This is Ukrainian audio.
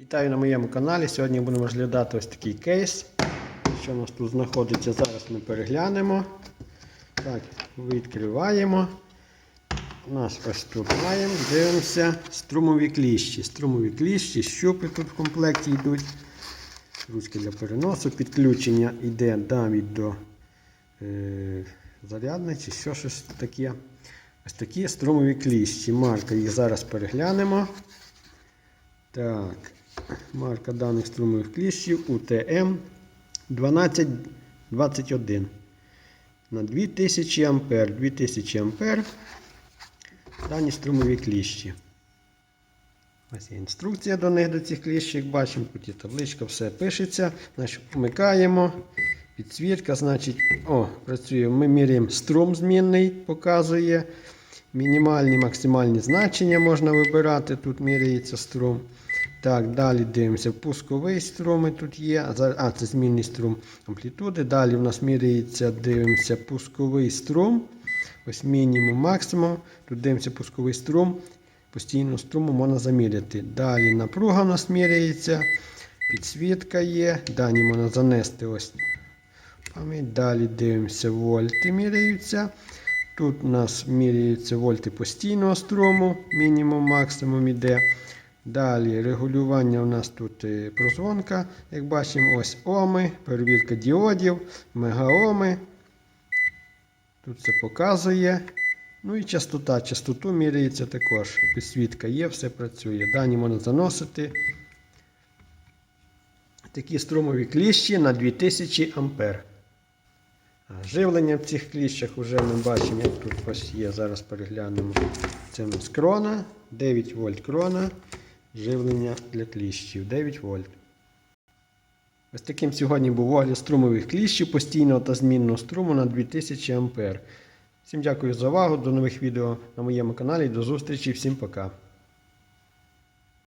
Вітаю на моєму каналі. Сьогодні будемо розглядати ось такий кейс. Що у нас тут знаходиться, зараз ми переглянемо. Так, відкриваємо. У нас ось тут маємо, дивимося, струмові кліщі. Струмові кліщі, щупи тут в комплекті йдуть. Ручки для переносу, підключення йде навіть до е, зарядної чи що щось таке. Ось такі струмові кліщі. Марка їх зараз переглянемо. Так, марка даних струмових кліщів UTM 1221 на 2000 ампер. 2000 ампер. Дані струмові кліщі. Ось є інструкція до них, до цих кліщів. Бачимо, тут є табличка, все пишеться. Значить, вмикаємо. Підсвітка, значить, о, працює. Ми міряємо струм змінний, показує. Мінімальні, максимальні значення можна вибирати. Тут міряється струм. Так, далі дивимося. Пусковий струм тут є. А, це змінний струм амплітуди. Далі в нас міряється, дивимося, пусковий струм. Ось мінімум, максимум. Тут дивимося пусковий струм. Постійну струму можна заміряти. Далі напруга у нас міряється. Підсвітка є. Дані можна занести ось пам'ять. Далі дивимося, вольти міряються. Тут у нас міряються вольти постійного струму, мінімум, максимум іде. Далі регулювання у нас тут е, прозвонка, як бачимо, ось оми, перевірка діодів, мегаоми. Тут це показує. Ну і частота. Частоту міряється також. Підсвітка є, все працює. Дані можна заносити. Такі струмові кліщі на 2000 ампер. А Живлення в цих кліщах вже ми бачимо, як тут ось є. Зараз переглянемо. Це у нас крона, 9 вольт крона. Живлення для кліщів 9 вольт. Ось таким сьогодні був огляд струмових кліщів постійного та змінного струму на 2000 А. Всім дякую за увагу. До нових відео на моєму каналі. До зустрічі. Всім пока.